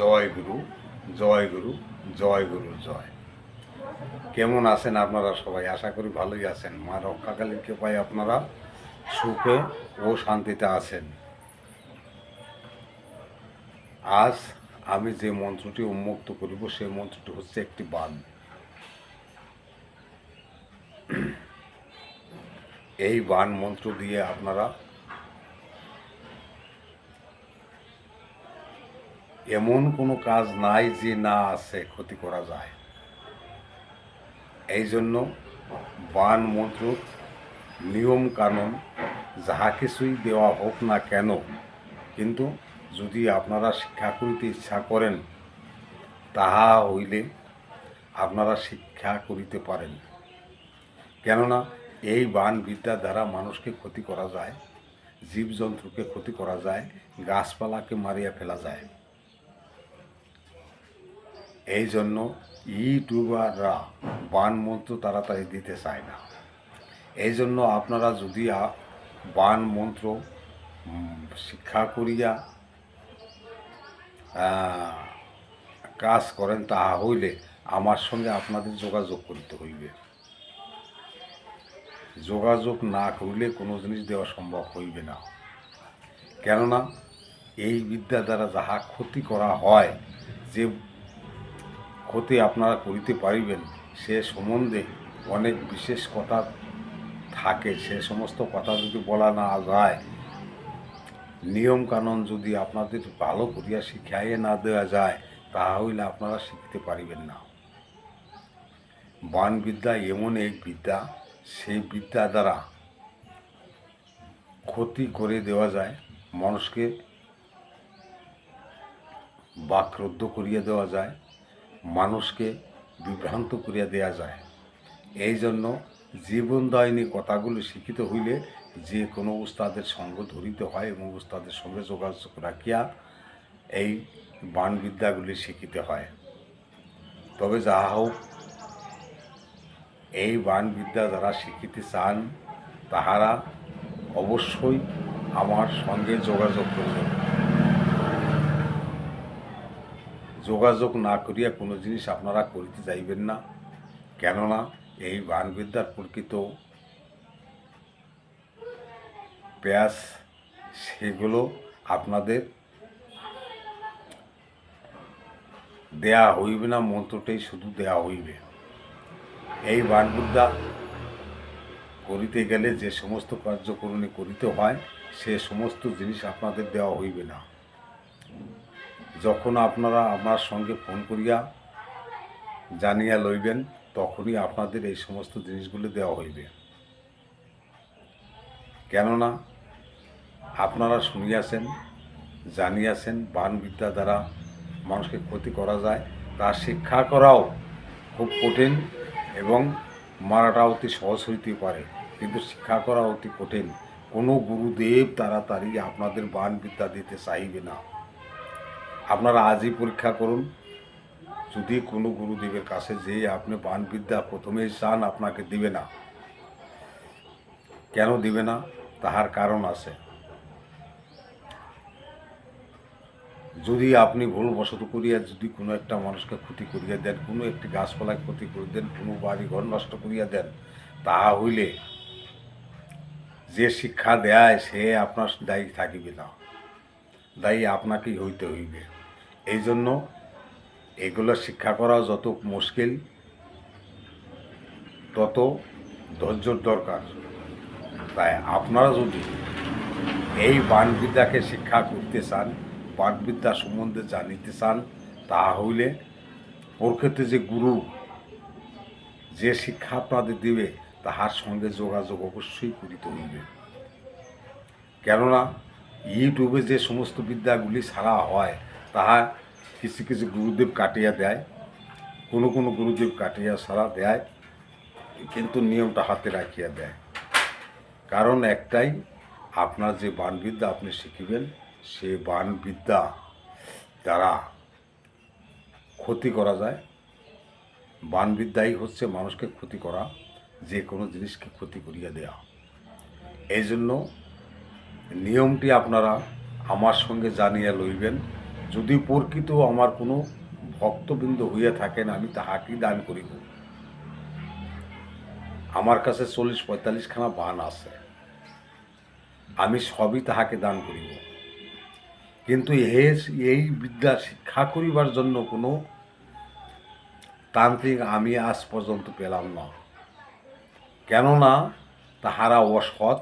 জয় গুরু জয় গুরু জয় গুরু, জয়। কেমন আছেন আপনারা সবাই? আশা করি ভালোই আছেন। মা রক্ষাকালীর কৃপায় আপনারা সুখে ও শান্তিতে আছেন। আজ আমি যে মন্ত্রটি উন্মুক্ত করিব, সেই মন্ত্রটি হচ্ছে একটি বান এই বান মন্ত্র দিয়ে আপনারা এমন কোনো কাজ নাই যে না আছে, ক্ষতি করা যায়। এই জন্য বান মন্ত্র, নিয়ম কানুন, যাহা কিছুই দেওয়া হোক না কেন, কিন্তু যদি আপনারা শিক্ষা করিতে ইচ্ছা করেন, তাহা হইলে আপনারা শিক্ষা করিতে পারেন। কেননা, এই বান বিদ্যা দ্বারা মানুষকে ক্ষতি করা যায়, জীবজন্তুকে ক্ষতি করা যায়, গাছপালাকে মারিয়া ফেলা যায়। এই জন্য ইউটিউবাররা বান মন্ত্র তাড়াতাড়ি দিতে চায় না। এই জন্য আপনারা যদি বান মন্ত্র শিক্ষা করিয়া কাজ করেন তাহা হইলে আমার সঙ্গে আপনাদের যোগাযোগ করিতে হইবে। যোগাযোগ না করিলে কোনো জিনিস দেওয়া সম্ভব হইবে না। কেননা এই বিদ্যা দ্বারা যাহা ক্ষতি করা হয়, যে ক্ষতি আপনারা করিতে পারিবেন। সে সম্বন্ধে অনেক বিশেষ কথা থাকে। সে সমস্ত কথা যদি বলা না যায় নিয়ম কানুন যদি আপনাদের ভালো করিয়া শিখাইয়ে না দেওয়া যায় তাহা হইলে আপনারা শিখতে পারিবেন না। বান বিদ্যা এমন এক বিদ্যা, সেই বিদ্যা দ্বারা ক্ষতি করে দেওয়া যায়, মানুষকে বাকরুদ্ধ করিয়া দেওয়া যায়। মানুষকে বিভ্রান্ত করিয়া দেয়া যায়। এই জন্য জীবনদায়িনী কথাগুলো শিক্ষিত হইলে যে কোনো উস্তাদের সঙ্গ ধরিতে হয় এবং উস্তাদের সঙ্গে যোগাযোগ রাখিয়া এই বাণবিদ্যাগুলি শিখিতে হয়। তবে যাহা হোক, এই বাণবিদ্যা যারা শিখিতে চান, তাহারা অবশ্যই আমার সঙ্গে যোগাযোগ করবেন। যোগাযোগ না করিয়া কোনো জিনিস আপনারা করিতে যাইবেন না। কেননা এই বাণবিদ্যার প্রকৃত ব্যাস সেগুলো আপনাদের দেয়া হইবে না, মন্ত্রটাই শুধু দেয়া হইবে। এই বাণবিদ্যা করিতে গেলে যে সমস্ত কার্যকরণী করিতে হয়, সে সমস্ত জিনিস আপনাদের দেওয়া হইবে না। যখন আপনারা আমার সঙ্গে ফোন করিয়া জানিয়া লইবেন, তখনই আপনাদের এই সমস্ত জিনিসগুলো দেওয়া হইবে। কেননা আপনারা শুনিয়াছেন, জানিয়াছেন, বানবিদ্যা দ্বারা মানুষকে ক্ষতি করা যায় তার শিক্ষা করাও খুব কঠিন এবং মারাটা অতি সহজ হইতে পারে। কিন্তু শিক্ষা করা অতি কঠিন। কোনো গুরুদেব তারা তাড়াতাড়ি আপনাদের বানবিদ্যা দিতে চাইবে না। আপনারা আজই পরীক্ষা করুন। যদি কোনো গুরুদেবের কাছে যে আপনি বানবিদ্যা প্রথমেই চান, আপনাকে দিবে না। কেন দিবে না? তাহার কারণ আছে। যদি আপনি ভুলবশত করিয়া যদি কোনো একটা মানুষকে ক্ষতি করিয়া দেন, কোনো একটি গাছপালায় ক্ষতি করে দেন, কোনো বাড়ি ঘর নষ্ট করিয়া দেন, তাহা হইলে যে শিক্ষা দেয়, সে আপনার দায়ী থাকিবে না। দায়ী আপনাকেই হইতে হইবে। এই জন্য এগুলো শিক্ষা করা যত মুশকিল, তত ধৈর্যর দরকার। তাই আপনারা যদি এই বাণবিদ্যাকে শিক্ষা করতে চান, বাণবিদ্যা সম্বন্ধে জানিতে চান তাহা হইলে প্রকৃত যে গুরু যে শিক্ষা আপনাদের দিবে, তাহার সঙ্গে যোগাযোগ অবশ্যই করিতে হইবে। কেননা, ইউটিউবে যে সমস্ত বিদ্যাগুলি ছাড়া হয়, তাহা কিছু কিছু গুরুদেব কাটিয়া দেয়, কোনো কোনো গুরুদেব কাটিয়া ছাড়া দেয়, কিন্তু নিয়মটা হাতে রাখিয়া দেয়। কারণ একটাই, আপনার যে বাণবিদ্যা আপনি শিখিবেন, সে বাণবিদ্যা দ্বারা ক্ষতি করা যায়। বাণবিদ্যাই হচ্ছে মানুষকে ক্ষতি করা, যে কোনো জিনিসকে ক্ষতি করিয়া দেয়া। এই জন্য নিয়মটি আপনারা আমার সঙ্গে জানিয়ে লইবেন। যদি প্রকৃত আমার কোনো ভক্তবৃন্দ হইয়া থাকেন, আমি তাহাকেই দান করিব। আমার কাছে চল্লিশ পঁয়তাল্লিশখানা বান আছে। আমি সবই তাহাকে দান করিব। কিন্তু হে এই বিদ্যা শিক্ষা করিবার জন্য কোনো তান্ত্রিক আমি আজ পর্যন্ত পেলাম না। কেননা তাহারা অসৎ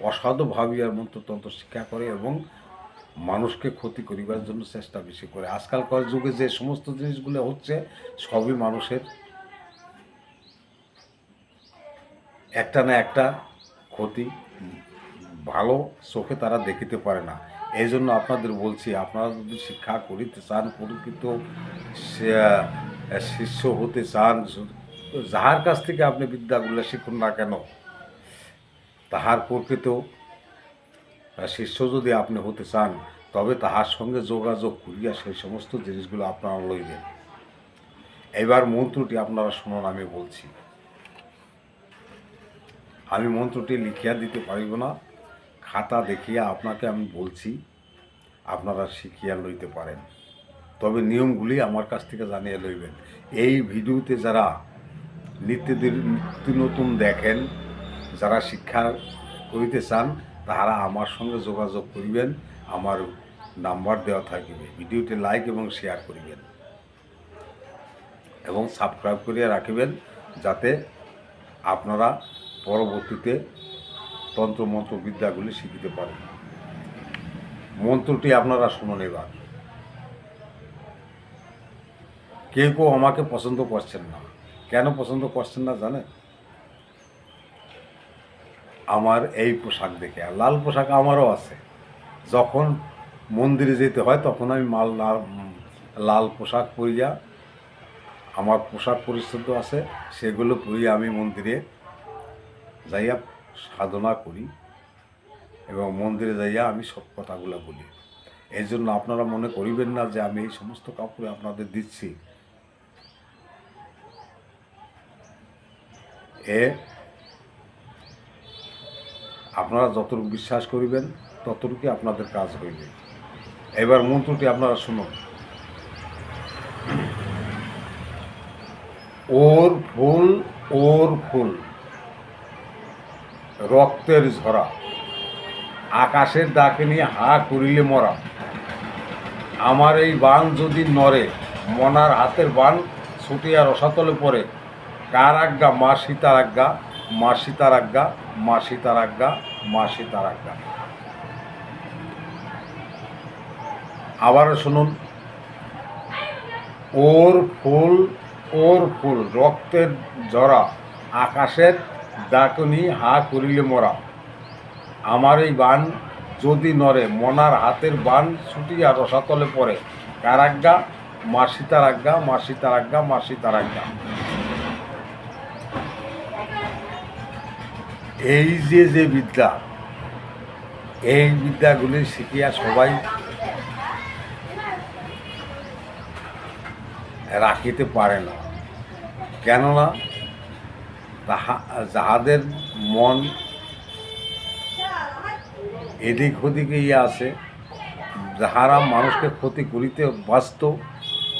অসৎ ভাবিয়ার মন্ত্রতন্ত্র শিক্ষা করে এবং মানুষকে ক্ষতি করিবার জন্য চেষ্টা বেশি করে। আজকালকার যুগে যে সমস্ত জিনিসগুলো হচ্ছে, সবই মানুষের একটা না একটা ক্ষতি ভালো চোখে তারা দেখিতে পারে না। এই জন্য আপনাদের বলছি, আপনারা যদি শিক্ষা করিতে চান, প্রকৃত শিষ্য হতে চান, যাহার কাছ থেকে আপনি বিদ্যাগুলো শিখুন না কেন, তাহার প্রকৃত শিষ্য যদি আপনি হতে চান, তবে তাহার সঙ্গে যোগাযোগ করিয়া সেই সমস্ত জিনিসগুলো আপনারা লইবেন। এবার মন্ত্রটি আপনারা শুনুন, আমি বলছি। আমি মন্ত্রটি লিখিয়া দিতে পারিব না। খাতা দেখিয়া আপনাকে আমি বলছি, আপনারা শিখিয়া লইতে পারেন। তবে নিয়মগুলি আমার কাছ থেকে জানিয়ে লইবেন। এই ভিডিওতে যারা নিত্য নিত্য নতুন দেখেন, যারা শিক্ষা করিতে চান তাহারা আমার সঙ্গে যোগাযোগ করিবেন, আমার নাম্বার দেওয়া থাকিবে। ভিডিওটি লাইক এবং শেয়ার করিবেন এবং সাবস্ক্রাইব করিয়া রাখিবেন যাতে আপনারা পরবর্তীতে তন্ত্রমন্ত্র বিদ্যাগুলি শিখিতে পারেন। মন্ত্রটি আপনারা শুনুন এবার। কেউ কেউ আমাকে পছন্দ করছেন না। কেন পছন্দ করছেন না জানেন? আমার এই পোশাক দেখে, আর লাল পোশাক আমারও আছে। যখন মন্দিরে যেতে হয়, তখন আমি মাল লাল পোশাক পরিয়া, আমার পোশাক পরিচ্ছদ আছে, সেগুলো পরিয়ে আমি মন্দিরে যাইয়া সাধনা করি এবং মন্দিরে যাইয়া আমি সব কথাগুলো বলি। এই জন্য আপনারা মনে করিবেন না যে আমি এই সমস্ত কাপড়ে আপনাদের দিচ্ছি। এ আপনারা যতটুকু বিশ্বাস করিবেন ততটুকু আপনাদের কাজ হইবে। এবার মন্ত্রটি আপনারা শুনুন। ওর ফুল ওর ফুল, রক্তের ঝরা, আকাশের ডাকে নিয়ে হা করিলে মরা। আমার এই বান যদি নড়ে, মনার হাতের বান ছুটিয়া রসাতলে পড়ে, কার আজ্ঞা মা সীতার আজ্ঞা? মা সীতার আজ্ঞা মা সীতার আজ্ঞা মা সীতার আজ্ঞা আবারও শুনুন। ওর ফুল ওর ফুল, রক্তের ঝরা আকাশের ডাকনি, হা করিলে মরা। আমার এই বান যদি নরে মনার হাতের বান ছুটিয়া রসাতলে পড়ে। কার আজ্ঞা মা সীতার আজ্ঞা মা সীতার আজ্ঞা মা সীতার আজ্ঞা এই যে যে বিদ্যা, এই বিদ্যাগুলি শিখিয়া সবাই রাখিতে পারে না। কেননা তাহা, যাহাদের মন এদিক ওদিকে ইয়ে আছে, যাহারা মানুষকে ক্ষতি করিতে ব্যস্ত,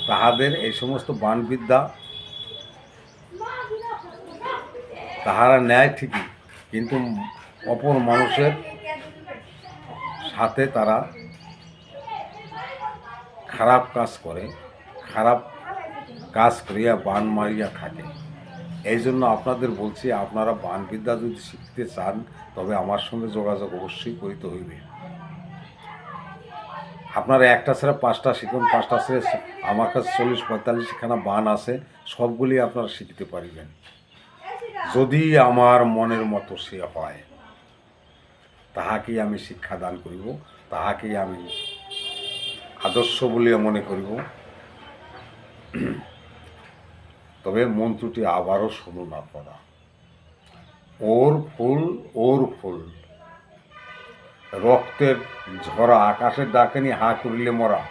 তাহাদের এই সমস্ত বানবিদ্যা, তাহারা নেয় ঠিকই। কিন্তু অপর মানুষের সাথে তারা খারাপ কাজ করে, খারাপ কাজ করিয়া বান মারিয়া থাকে। এই জন্য আপনাদের বলছি, আপনারা বানবিদ্যা যদি শিখতে চান, তবে আমার সঙ্গে যোগাযোগ অবশ্যই করিতে হইবে। আপনারা একটা ছেড়ে পাঁচটা শিখুন, পাঁচটা ছেড়ে আমার কাছে চল্লিশ, পঁয়তাল্লিশখানা বান আছে, সবগুলি আপনারা শিখতে পারিবেন। যদি আমার মনের মতো সে হয়, তাহাকেই আমি শিক্ষাদান করিব, তাহাকেই আমি আদর্শ বলিয়া মনে করিব। তবে মন্ত্রটি আবারও শুনুন আপনারা ওর ফুল ওর ফুল। রক্তের ঝরা আকাশের ডাকেনি হা করিলে মরা।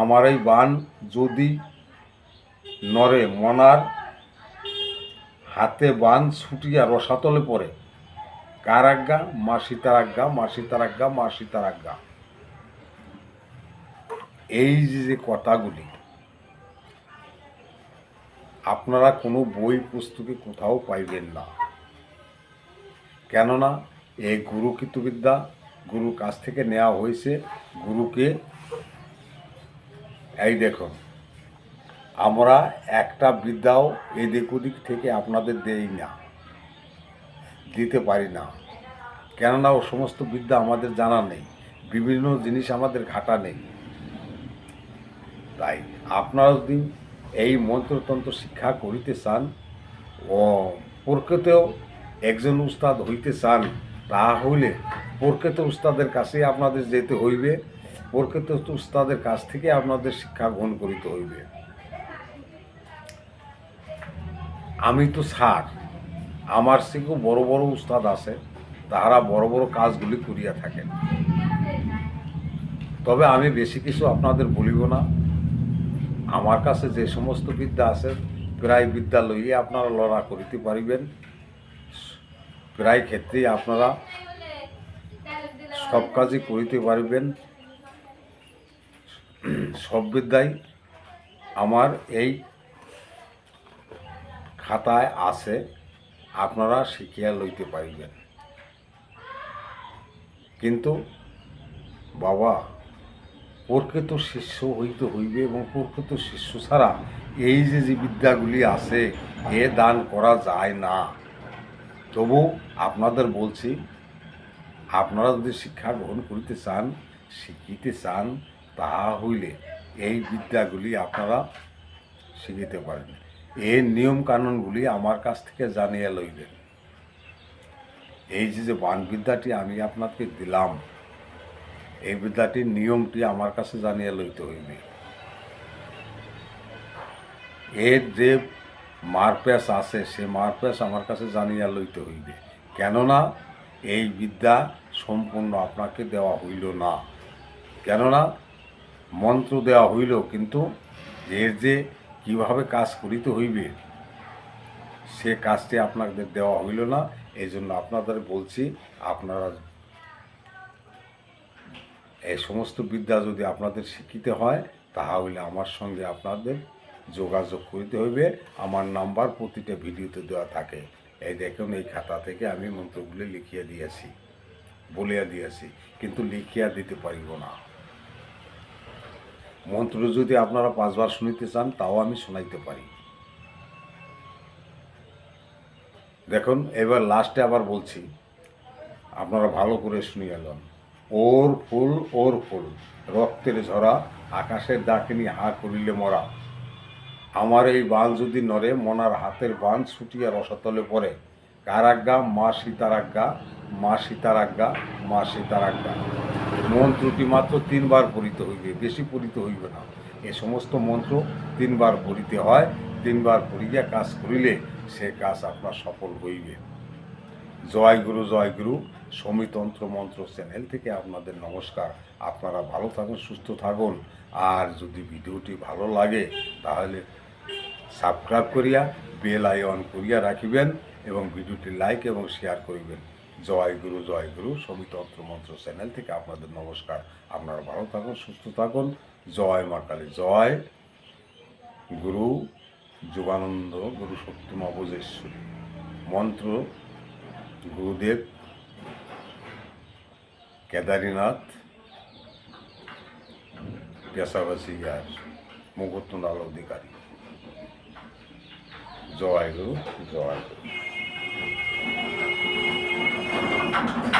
আমার এই বান যদি নরে মনার হাতে বান ছুটিয়া রসাতলে পড়ে। কার আজ্ঞা? মা সীতার আজ্ঞা, মা সীতার আজ্ঞা, মা সীতার আজ্ঞা। এই যে যে কথাগুলি, আপনারা কোনো বই পুস্তকে কোথাও পাইবেন না। কেননা এই গুরুকৃত বিদ্যা গুরুর কাছ থেকে নেওয়া হয়েছে। গুরুকে, এই দেখুন আমরা একটা বিদ্যাও এদিক ওদিক থেকে আপনাদের দেই না, দিতে পারি না। কেননা ও সমস্ত বিদ্যা আমাদের জানা নেই, বিভিন্ন জিনিস আমাদের ঘাটা নেই। তাই আপনারা যদি এই মন্ত্রতন্ত্র শিক্ষা করিতে চান ও প্রকৃতেও একজন উস্তাদ হইতে চান, তাহলে প্রকৃত উস্তাদের কাছে আপনাদের যেতে হইবে, প্রকৃত উস্তাদের কাছ থেকে আপনাদের শিক্ষা গ্রহণ করিতে হইবে। আমি তো স্যার, আমার থেকেও বড় বড় উস্তাদ আছে, তাহারা বড় বড় কাজগুলি করিয়া থাকেন। তবে আমি বেশি কিছু আপনাদের বলিব না। আমার কাছে যে সমস্ত বিদ্যা আছে, প্রায় বিদ্যা লইয়ে আপনারা লড়া করিতে পারিবেন। প্রায় ক্ষেত্রেই আপনারা সব কাজই করিতে পারিবেন। সব বিদ্যাই আমার এই খাতায় আছে, আপনারা শিখিয়া লইতে পারিবেন। কিন্তু বাবা, প্রকৃত শিষ্য হইতে হইবে এবং প্রকৃত শিষ্য ছাড়া এই যে যে বিদ্যাগুলি আছে, এ দান করা যায় না। তবু আপনাদের বলছি, আপনারা যদি শিক্ষা গ্রহণ করিতে চান, শিখিতে চান, তাহা হইলে এই বিদ্যাগুলি আপনারা শিখিতে পারেন এই নিয়ম কানুনগুলি আমার কাছ থেকে জানিয়ে লইবেন এই যে যে বান বিদ্যাটি আমি আপনাকে দিলাম, এই বিদ্যাটির নিয়মটি আমার কাছে জানিয়ে লইতে হইবে। এর যে মারপ্যাস আছে, সে মারপ্যাস আমার কাছে জানিয়া লইতে হইবে। কেননা এই বিদ্যা সম্পূর্ণ আপনাকে দেওয়া হইল না। কেননা মন্ত্র দেওয়া হইল, কিন্তু এর যে কীভাবে কাজ করিতে হইবে, সে কাজটি আপনাদের দেওয়া হইল না এই জন্য আপনাদের বলছি, আপনারা এই সমস্ত বিদ্যা যদি আপনাদের শিখিতে হয়, তাহলে আমার সঙ্গে আপনাদের যোগাযোগ করিতে হইবে। আমার নাম্বার প্রতিটা ভিডিওতে দেওয়া থাকে। এই দেখুন, এই খাতা থেকে আমি মন্ত্রগুলি লিখিয়া দিয়েছি, বলিয়া দিয়েছি, কিন্তু লিখিয়া দিতে পারিব না। মন্ত্র যদি আপনারা পাঁচবার শুনিতে চান, তাও আমি শোনাইতে পারি। দেখুন, এবার লাস্টে আবার বলছি, আপনারা ভালো করে শুনিয়ে এলেন ওর ফুল ওর ফুল, রক্তের ঝরা, আকাশের ডাকিনি হা করিলে মরা। আমার এই বান যদি নড়ে, মনার হাতের বান ছুটিয়া রসতলে পড়ে। কার আজ্ঞা মা সীতার আজ্ঞা মা সীতার আজ্ঞা মা সীতার আজ্ঞা মন্ত্রটি মাত্র তিনবার পড়িতে হইবে, বেশি পড়িতে হইবে না। এ সমস্ত মন্ত্র তিনবার পড়িতে হয়, তিনবার পড়িয়া কাজ করিলে সে কাজ আপনার সফল হইবে। জয় গুরু জয় গুরু, সমিতন্ত্র মন্ত্র চ্যানেল থেকে আপনাদের নমস্কার। আপনারা ভালো থাকুন, সুস্থ থাকুন। আর যদি ভিডিওটি ভালো লাগে, তাহলে সাবস্ক্রাইব করিয়া, বেল আইকন করিয়া রাখিবেন এবং ভিডিওটি লাইক এবং শেয়ার করিবেন। জয় গুরু জয় গুরু, সমিতন্ত্র মন্ত্র চ্যানেল থেকে আপনাদের নমস্কার। আপনারা ভালো থাকুন, সুস্থ থাকুন। জয় মা কালী, জয় গুরু যোগানন্দ গুরু শক্তিমা বোজেশ্বরী মন্ত্র গুরুদেব কেদারীনাথ পেশাবাসী আর মুকুটনাল অধিকারী। জয় গুরু জয় গুরু। Thank you.